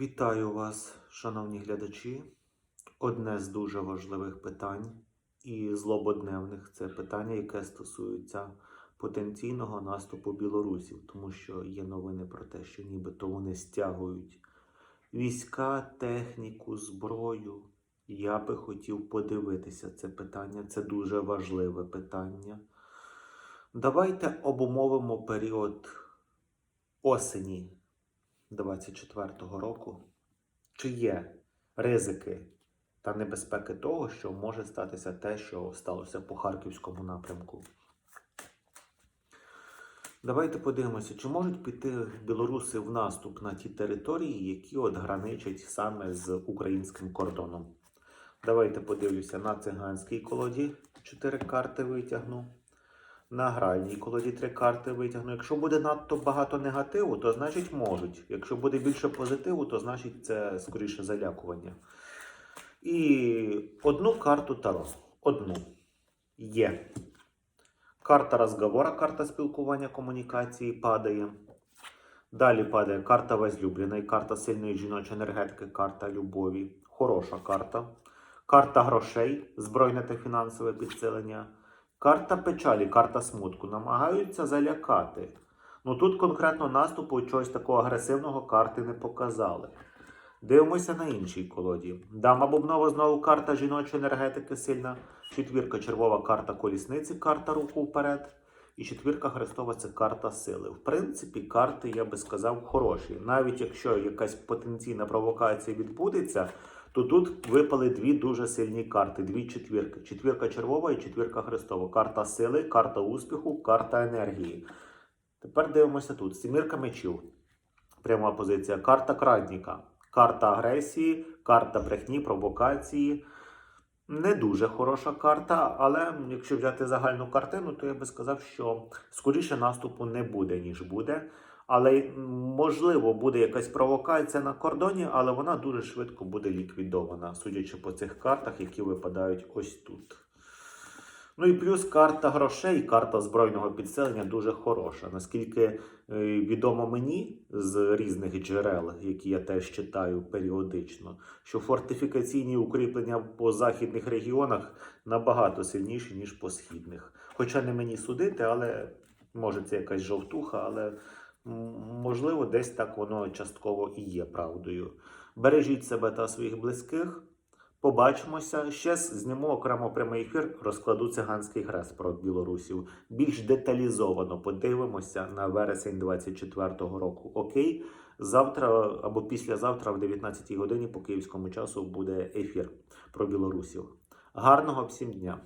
Вітаю вас, шановні глядачі. Одне з дуже важливих питань і злободневних це питання, яке стосується потенційного наступу білорусів, тому що є новини про те, що нібито вони стягують війська, техніку, зброю. Я би хотів подивитися це питання. Це дуже важливе питання. Давайте обумовимо період осені 24-го року. Чи є ризики та небезпеки того, що може статися те, що сталося по харківському напрямку? Давайте подивимося, чи можуть піти білоруси в наступ на ті території, які от граничать саме з українським кордоном. Давайте подивлюся на циганській колоді. Чотири карти витягну. На гральній колоді три карти витягну. Якщо буде надто багато негативу, то значить можуть. Якщо буде більше позитиву, то значить це скоріше залякування. І одну карту Таро. Одну. Є. Карта розговора, карта спілкування, комунікації падає. Далі падає карта возлюбленої, карта сильної жіночої енергетики, карта любові. Хороша карта. Карта грошей, збройне та фінансове підсилення. Карта печалі, карта смутку. Намагаються залякати. Ну тут конкретно наступу чогось такого агресивного карти не показали. Дивимося на іншій колоді. Дама Бубнова знову карта жіночої енергетики сильна. Четвірка червова карта колісниці, карта руку вперед. І четвірка Христова це карта сили. В принципі, карти, я би сказав, хороші. Навіть якщо якась потенційна провокація відбудеться, то тут випали дві дуже сильні карти, дві четвірки. Четвірка червова і четвірка Христова. Карта сили, карта успіху, карта енергії. Тепер дивимося тут. Сімірка мечів. Пряма позиція. Карта крадніка, карта агресії, карта брехні, провокації. Не дуже хороша карта, але якщо взяти загальну картину, то я би сказав, що скоріше наступу не буде, ніж буде. Але можливо буде якась провокація на кордоні, але вона дуже швидко буде ліквідована, судячи по цих картах, які випадають ось тут. Ну і плюс карта грошей, карта збройного підселення дуже хороша. Наскільки е, відомо мені з різних джерел, які я теж читаю періодично, що фортифікаційні укріплення по західних регіонах набагато сильніші, ніж по східних. Хоча не мені судити, але може це якась жовтуха, але можливо десь так воно частково і є правдою. Бережіть себе та своїх близьких. Побачимося. Ще зніму окремо прямий ефір, розкладу циганський хрест про білорусів. Більш деталізовано подивимося на вересень 24-го року. Окей, завтра або післязавтра, в 19-й годині по київському часу, буде ефір про білорусів. Гарного всім дня!